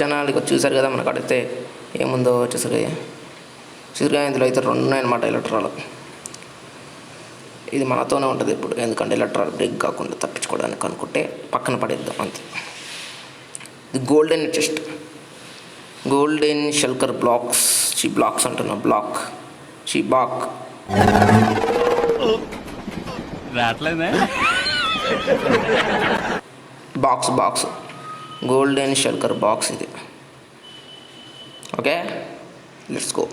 Channel చూసారు కదా మనకు అడిగితే ఏముందో వచ్చేసరికి చూసారుగా ఇందులో అయితే రెండు ఉన్నాయన్నమాట ఎలక్ట్రాలు. ఇది మనతోనే ఉంటుంది ఇప్పుడు ఎందుకంటే ఎలక్ట్రాల్ బ్రేక్ కాకుండా తప్పించుకోవడానికి అనుకుంటే పక్కన పడేద్దాం అంతే. ఇది golden chest. Golden shulker blocks she blocks అంటున్నా black she back. రావట్లేదే? Box box. Golden shulker box ఇది. ఓకే? లెట్స్ గో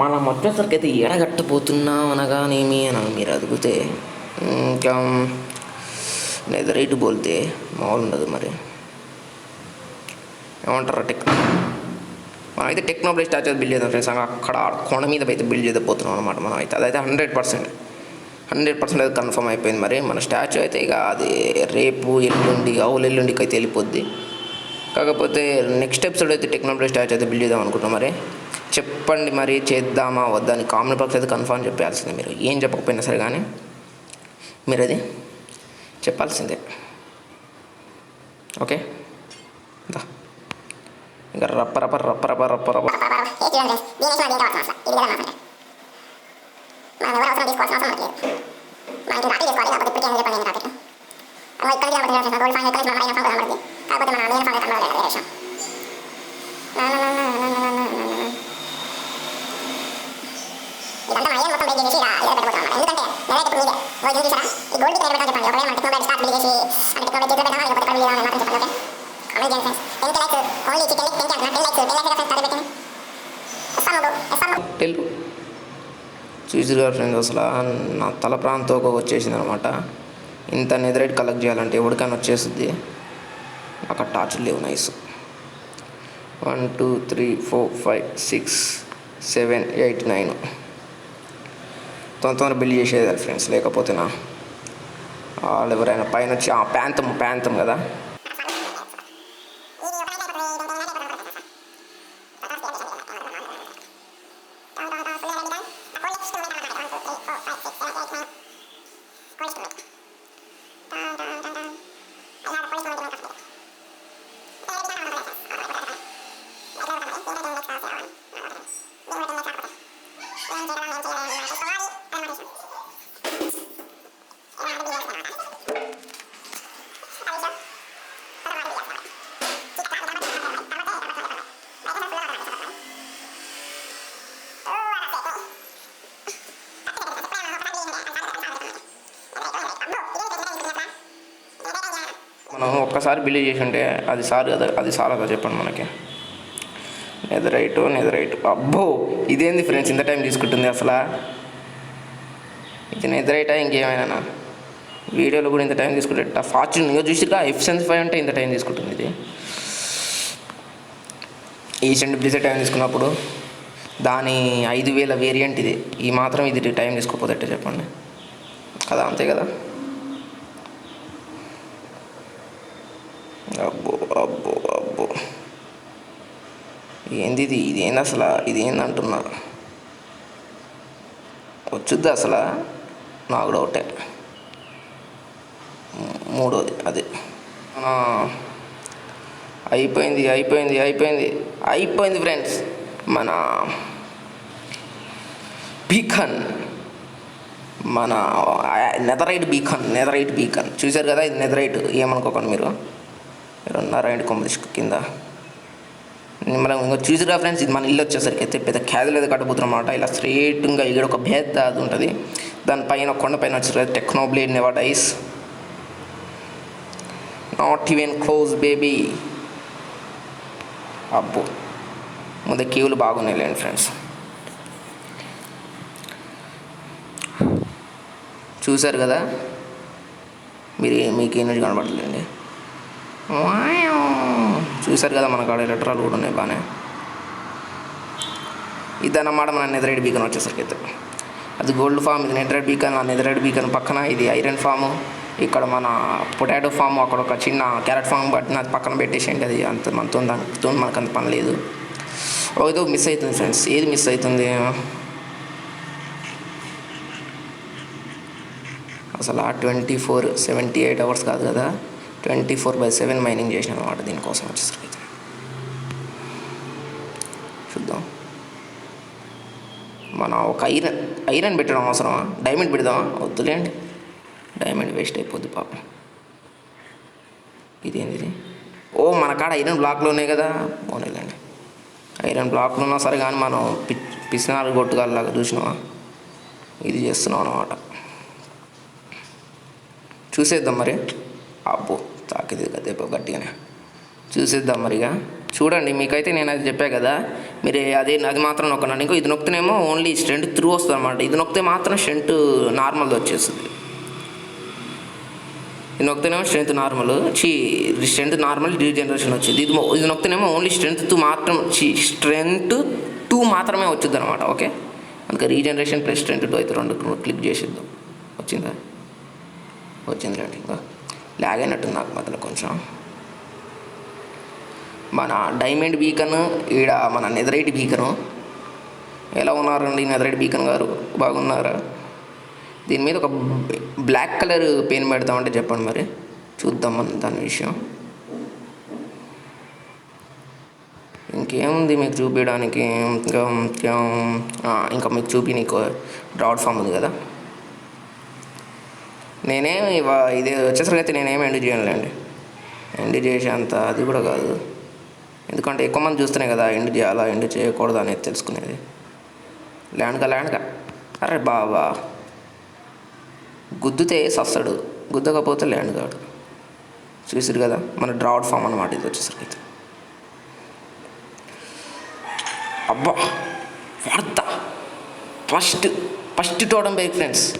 మనం వచ్చేసరికి అయితే ఎడగట్టబోతున్నాం అనగానేమి అని మీరు అడిగితే ఇంకా నెదరైట్ బోల్తే మామూలు ఉండదు మరి. ఏమంటారు టెక్నో మనమైతే అయితే టెక్నాలజీ స్టాచ్యూ బిల్డ్ చేద్దాం ఫ్రెండ్స్. అక్కడ కొండ మీద అయితే బిల్డ్ చేయబోతున్నాం అనమాట మనం అయితే అదైతే హండ్రెడ్ పర్సెంట్. హండ్రెడ్ పర్సెంట్ అయితే కన్ఫర్మ్ అయిపోయింది మరి. మన స్టాచ్యూ అయితే ఇక అది రేపు ఎల్లుండి అవులు ఎల్లుండికి అయితే వెళ్ళిపోద్ది. కాకపోతే నెక్స్ట్ ఎపిసోడ్ అయితే టెక్నాలజీ స్టాచ్యూ అయితే బిల్డ్ చేద్దాం అనుకుంటున్నాం మరి. చెప్పండి మరి చేద్దామా వద్దా అని కామన్ బాక్స్ అయితే కన్ఫర్మ్ చెప్పాల్సిందే మీరు. ఏం చెప్పకపోయినా సరే కానీ మీరు అది చెప్పాల్సిందే. ఓకే? దా. ఇంకా రప్ప రప్ప రప్ప రప్ప రప్ప రప్ప まあ、ね、俺はそのディスコはそのそのだけ。まあ、いいか、いいですか、いいな、これ、プレイヤーの時にかけて。あの、1ヶ月でも、これ、ゴールファイナル、まあ、マイナスの頑張るで。あ、これ、まあ、マイナスの頑張るで、やるでしょ。なななななななななな。이단단아이언버튼베이게시가이럴때보통이렇게내가이렇게보이게뭐준비사람이골드기사람이골드기사람이렇게모바일스타트빌리게시 చూసిగా ఫ్రెండ్స్ అసలు. నా తల ప్రాంతం వచ్చేసింది అనమాట. ఇంత నెదరైట్ కలెక్ట్ చేయాలంటే ఎవరికైనా వచ్చేస్తుంది. అక్కడ టార్చ్ లేవు nice one two three four five six seven eight nine తొందర తొందర బిల్ చేసేది ఫ్రెండ్స్ లేకపోతే నా. వాళ్ళు ఎవరైనా పైన వచ్చి ఆ ప్రాంతం ప్రాంతం కదా. మనం ఒక్కసారి బిలీవ్ చేసి ఉంటే అది సార్ కదా అది సార్ కదా చెప్పండి మనకి. నెదరైట్ నెదరైట్ అబ్బో ఇదేంది ఫ్రెండ్స్ ఇంత టైం తీసుకుంటుంది అసలు. ఇది నెదరైటా ఇంకేమైనా వీడియోలో కూడా ఇంత టైం తీసుకుంటే ఫార్చ్యూన్ ఇంకా చూసిగా ఎఫిషియన్సీ ఫైవ్ అంటే ఇంత టైం తీసుకుంటుంది ఇది. ఈసెంట్ బ్లిజర్ టైం తీసుకున్నప్పుడు దాని ఐదు వేల వేరియంట్ ఇది. ఈ మాత్రం ఇది టైం తీసుకోపోతే చెప్పండి. కదా అంతే కదా? అబ్బో అబ్బో అబ్బో. ఏంది ఇది ఇది ఏంది అసలు? ఇది ఏంది వచ్చుద్ది అసలు? నాకు డౌటే. మూడోది అది. అయిపోయింది అయిపోయింది అయిపోయింది. అయిపోయింది ఫ్రెండ్స్. మన బీకన్. మన నెదరైట్ బీకన్ నెదరైట్ బీకన్. చూశారు కదా ఇది నెదరైట్? ఏమనుకోకండి మీరు? మీరు ఉన్నారా ఏంటి కింద. మనం ఇంకా చూసిరా ఫ్రెండ్స్ ఇది మన ఇల్లు వచ్చేసరికి అయితే పెద్ద క్యాదులు ఏదో కట్టబోతున్నాం అనమాట ఇలా స్ట్రేట్గా ఇక్కడ ఒక భేద అది ఉంటుంది. దానిపైన కొండపైన వచ్చేసరికి Technoblade never dies not even close baby అబ్బో. ముందు కేవులు బాగున్నాయి లేండి ఫ్రెండ్స్ చూశారు కదా? మీరు మీకు ఎనర్జీ కనబడలేండి చూశారు కదా మన కాడ ఎలక్ట్రాలు కూడా ఉన్నాయి బాగానే ఇదన్నమాట మన నెదరైడ్ బీకన్ వచ్చేసరికి అయితే. అది గోల్డ్ ఫామ్ ఇది నెదరైడ్ బీకన్ ఆ నెదరైడ్ బీకన్ పక్కన ఇది ఐరన్ ఫాము. ఇక్కడ మన పొటాటో ఫామ్ అక్కడ ఒక చిన్న క్యారెట్ ఫామ్ బట్టి అది పక్కన పెట్టేసేయండి అది. అంత మనతో దానితో మనకు అంత పని లేదు. ఏదో మిస్ అవుతుంది ఫ్రెండ్స్ ఏది మిస్ అవుతుంది? అసలు ఆ twenty four seventy eight hours కాదు కదా. Twenty four by seven mining చేసిన అనమాట దీనికోసం వచ్చేసరికి అయితే. చూద్దాం. మనం ఒక ఐరన్ ఐరన్ పెట్టడం అవసరమా? డైమండ్ పెడదామా? వద్దులేండి డైమండ్ వేస్ట్ అయిపోద్ది పాపం. ఇదేంటిది ఓ మన కాడ ఐరన్ బ్లాక్లు ఉన్నాయి కదా. పోనీలేండి. ఐరన్ బ్లాక్లు ఉన్నా సరే కానీ మనం పి పిసినాలు కొట్టుగాలాగా చూసినావా ఇది చేస్తున్నాం అనమాట చూసేద్దాం మరి. అబ్బో తాకిది దెబ్బ గట్టిగానే. చూసేద్దాం మరిగా. చూడండి మీకైతే నేను అది చెప్పా కదా మీరు అదే అది మాత్రం నొక్కనండి ఇంకో ఇది నొక్కితేనేమో ఓన్లీ స్ట్రెంట్ త్రూ వస్తుంది అనమాట ఇది నొక్కితే మాత్రం స్ట్రెంట్ నార్మల్ వచ్చేస్తుంది. ఇది నొక్కితేనేమో స్ట్రెంత్ నార్మల్ చీ స్ట్రెంత్ నార్మల్ రీజనరేషన్ వచ్చింది. ఇది ఇది నొక్కితేనేమో ఓన్లీ స్ట్రెంత్ టూ మాత్రం చీ స్ట్రెంత్ టూ మాత్రమే వచ్చింది అనమాట ఓకే? అందుకే రీజనరేషన్ ప్లస్ స్ట్రెంత్ టూ అయితే రెండు క్లిక్ చేసేద్దాం. వచ్చిందా? వచ్చింది రండి ఇంకా. లాగ్ అయినట్టుంది నాకు మధ్యలో కొంచెం. మన డైమండ్ బీకన్ ఈడ మన నెదరైట్ బీకను ఎలా ఉన్నారండి నెదరైట్ బీకన్ గారు? బాగున్నారా? దీని మీద ఒక బ్లాక్ కలర్ పెయిన్ పెడతామంటే చెప్పండి మరి. చూద్దాం మనం దాని విషయం. ఇంకేముంది మీకు చూపించడానికి? ఇంకా ఇంకా మీకు చూపి నీకు డ్రాడ్ ఫామ్ ఉంది కదా. నేనేం ఇది వచ్చేసరికి అయితే నేనేం ఎండ్ చేయనులేండి. ఎండ్ చేసేంత అది కూడా కాదు. ఎందుకంటే ఎక్కువ మంది చూస్తేనే కదా ఎండ్ చేయాలా ఎండ్ చేయకూడదు అనేది తెలుసుకునేది. ల్యాండ్గా ల్యాండ్గా. అరే బాబా గుద్దుతే సస్తాడు. గుద్దకపోతే ల్యాండ్ కాడు. చూసారు కదా? మన డ్రాడ్ ఫామ్ అనమాట ఇది వచ్చేసరికి అయితే. అబ్బా! వార్త! First first totem break friends.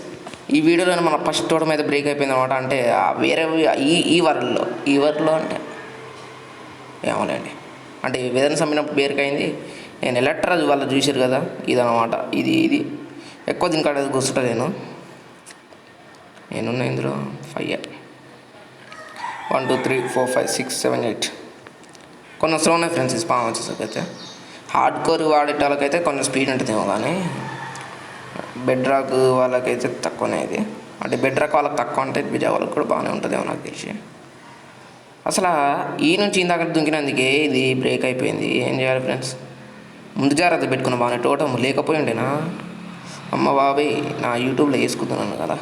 ఈ వీడియోలో మన ఫస్ట్ తోట మీద బ్రేక్ అయిపోయింది అనమాట అంటే వేరే ఈ ఈ వరల్డ్లో ఈ వరల్డ్లో అంటే ఏమోలేండి. అంటే వేదన సమ్మినప్పుడు బ్రేక్ అయింది నేను ఎలక్ట్రా వాళ్ళు చూసారు కదా ఇదనమాట ఇది ఇది. ఎక్కువ దీనికాడ కూర్చుంటా నేను. నేనున్న ఇందులో? Five one two three four five six seven eight. కొన్ని వస్తూ ఉన్నాయి ఫ్రెండ్స్ ఈ వచ్చేసరికి అయితే హార్డ్ కోర్ వాడేటాలకైతే కొంచెం స్పీడ్ ఉంటుందేమో కానీ బెడ్రాక్ వాళ్ళకైతే తక్కువనే ఇది. అంటే బెడ్రాక్ వాళ్ళకి తక్కువ అంటే విజయ వాళ్ళకి కూడా బాగానే ఉంటుందేమో నాకు తెలిసి. అసలు ఈ నుంచి ఇందాక దుంకినందుకే ఇది బ్రేక్ అయిపోయింది. ఏం చేయాలి ఫ్రెండ్స్ ముందు జాగ్రత్త పెట్టుకున్న బాగానే టోటం లేకపోయి ఉండేనా అమ్మ బాబాయ్ నా యూట్యూబ్లో వేసుకుంటున్నాను కదా.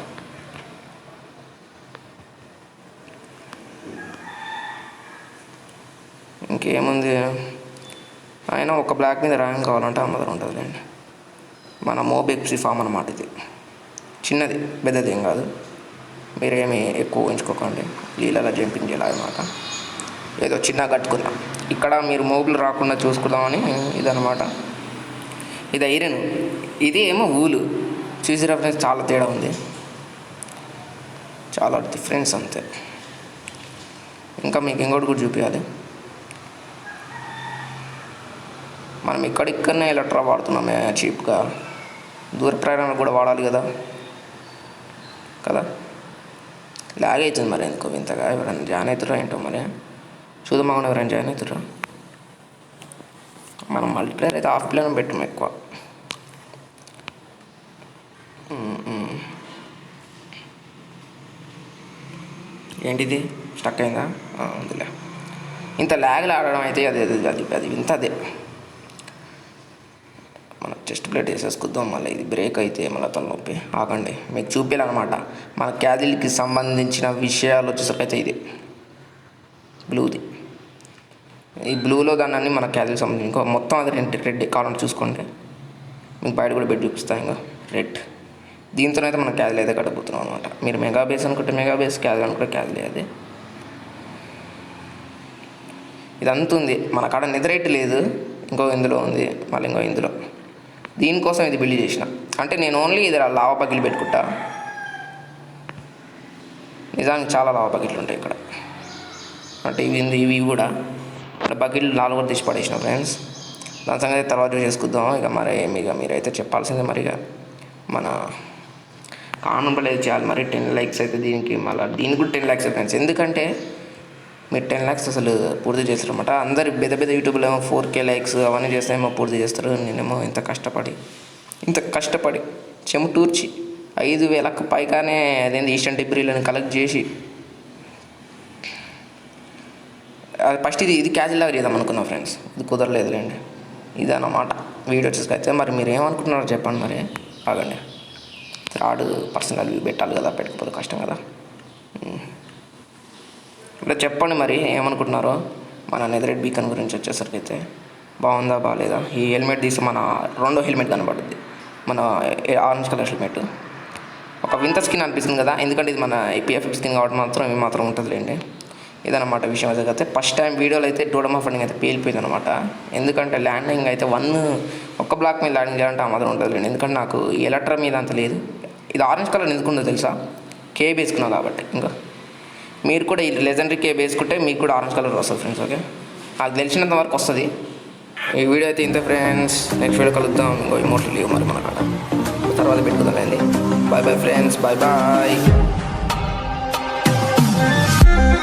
ఇంకేముంది? ఆయన ఒక బ్లాక్ మీద ర్యాంక్ కావాలంటే అమ్మదం ఉంటుందిలేండి. మన మోబెక్సీ ఫామ్ అనమాట ఇది. చిన్నది పెద్దది ఏం కాదు. మీరేమి ఎక్కువ ఉంచుకోకండి నీళ్ళలో జంపింగ్ చేయాలి అనమాట ఏదో చిన్న కట్టుకుందాం. ఇక్కడ మీరు మోగులు రాకుండా చూసుకుందామని ఇదనమాట ఇది ఐరన్ ఇది ఏమో ఊలు. చూసి రెఫరెన్స్ చాలా తేడా ఉంది. చాలా డిఫరెన్స్ అంతే. ఇంకా మీకు ఇంకోటి కూడా చూపించాలి మనం ఇక్కడిక్కడనే ఎలక్ట్రా వాడుతున్నామే చీప్గా. దూర ప్రయాణాలు కూడా వాడాలి కదా. కదా? లాగ్ అవుతుంది మరి ఎందుకో ఇంతగా ఎవరైనా జాయిన్ అవుతురా ఏంటో మరి? చూద్దాం అవును ఎవరైనా జాయిన్ అవుతురా? మనం మల్టీప్లేయర్ అయితే ఆఫ్ ప్లేయర్ పెట్టాం ఎక్కువ ఏంటిది? స్టక్ అయిందా? ఆ, ఉందిలే. ఇంత ల్యాగ్లు ఆడడం అయితే అదే అది అది అది ఇంత అదే. చెస్ట్ ప్లేట్ వేసేసుకుందాం మళ్ళీ ఇది బ్రేక్ అయితే మళ్ళీ తలనొప్పి. ఆగండి. మీకు చూపించాలన్నమాట మన క్యాదిల్కి సంబంధించిన విషయాలు వచ్చేసరికి అయితే ఇది. బ్లూది. ఈ బ్లూలో దాన్ని అన్ని మన క్యాదిల్కి సంబంధించి ఇంకో మొత్తం అది రెడ్ రెడ్ కాలం చూసుకోండి. మీకు బయట కూడా పెట్టి చూపిస్తాను ఇంకా రెడ్. దీంతోనైతే మన క్యాదిల్ అయితే కట్టబోతున్నాం అనమాట మీరు మెగా బేస్ అనుకుంటే మెగా బేస్ క్యాదిల్ అనుకుంటే క్యాదిల్ అది. ఇదంతా ఉంది. మన కాడ నిద్రైట్ లేదు. ఇంకో ఇందులో ఉంది. మళ్ళీ ఇంకో ఇందులో. దీనికోసం ఇది బిల్డ్ చేసిన. అంటే నేను ఓన్లీ ఇది లావా బకెట్లు పెట్టుకుంటా. నిజానికి చాలా లావా బకెట్లు ఉంటాయి ఇక్కడ. అంటే ఇవి ఇవి కూడా. ఇక్కడ బకెట్లు నాలుగు కూడా తీసి పడేసిన ఫ్రెండ్స్. దాని సంగతి తర్వాత చేసుకుందాం ఇక మరి ఇక మీరైతే చెప్పాల్సిందే మరి ఇక. మన కామెంట్ లేదు చేయాలి? మరి టెన్ లైక్స్ అయితే దీనికి మళ్ళీ దీనికి కూడా టెన్ ల్యాక్స్ ఫ్రెండ్స్. ఎందుకంటే మీరు టెన్ ల్యాక్స్ అసలు పూర్తి చేస్తారన్నమాట. అందరు పెద్ద పెద్ద యూట్యూబ్లో ఏమో ఫోర్ కే లైక్స్ అవన్నీ చేస్తేమో పూర్తి చేస్తారు. నేనేమో ఇంత కష్టపడి ఇంత కష్టపడి చెమటూర్చి ఐదు వేలకు పైగానే అదేంది ఈస్టర్న్ డిబ్రీలను కలెక్ట్ చేసి అది ఫస్ట్ ఇది ఇది క్యాజువల్ లాగా చేద్దాం అనుకున్నాం ఫ్రెండ్స్ ఇది కుదరలేదులేండి. ఇదన్నమాట వీడియో చూసుకైతే మరి మీరు ఏమనుకుంటున్నారో చెప్పండి మరి. ఆగండి. థర్డ్ పర్సనల్ వ్యూ పెట్టాలి కదా పెట్టకపోతే కష్టం కదా. ఉమ్. చెప్పండి మరి ఏమనుకుంటున్నారో. మన నెదరెడ్ బీకన్ గురించి వచ్చేసరికి అయితే బాగుందా బాగాలేదా ఈ హెల్మెట్ తీసి మన రెండో హెల్మెట్ కనబడుద్ది. మన ఆరెంజ్ కలర్ హెల్మెట్. ఒక వింత స్కిన్ అనిపిస్తుంది కదా ఎందుకంటే ఇది మన ఏపీఎఫ్ స్కిన్ కాబట్టి మాత్రం ఇవి మాత్రం ఉంటుందిలేండి. ఇదన్నమాట విషయం. అయితే ఫస్ట్ టైం వీడియోలో అయితే డోడమా ఫండింగ్ అయితే పేలిపోయింది అనమాట ఎందుకంటే ల్యాండింగ్ అయితే వన్ ఒక్క బ్లాక్ మీద ల్యాండింగ్ చేయాలంటే ఆ మాత్రం ఉంటుందిలేండి. ఎందుకంటే నాకు ఈ ఎలక్ట్రా మీద అంత లేదు. ఇది ఆరెంజ్ కలర్ ఎందుకుందో తెలుసా? కేబ్ వేసుకున్నావు కాబట్టి. ఇంకా మీరు కూడా ఈ లెజెండరీ కేబ్ వేసుకుంటే మీకు కూడా ఆరెంజ్ కలర్ వస్తుంది ఫ్రెండ్స్ ఓకే నాకు తెలిసినంత వరకు వస్తుంది. ఈ వీడియో అయితే ఇంత ఫ్రెండ్స్ నెక్స్ట్ వీడియో కలుద్దాం. ఇంకో ఇమోషనల్ లీవ్ మరి మన తర్వాత పెట్టుకుందాం bye bye friends bye bye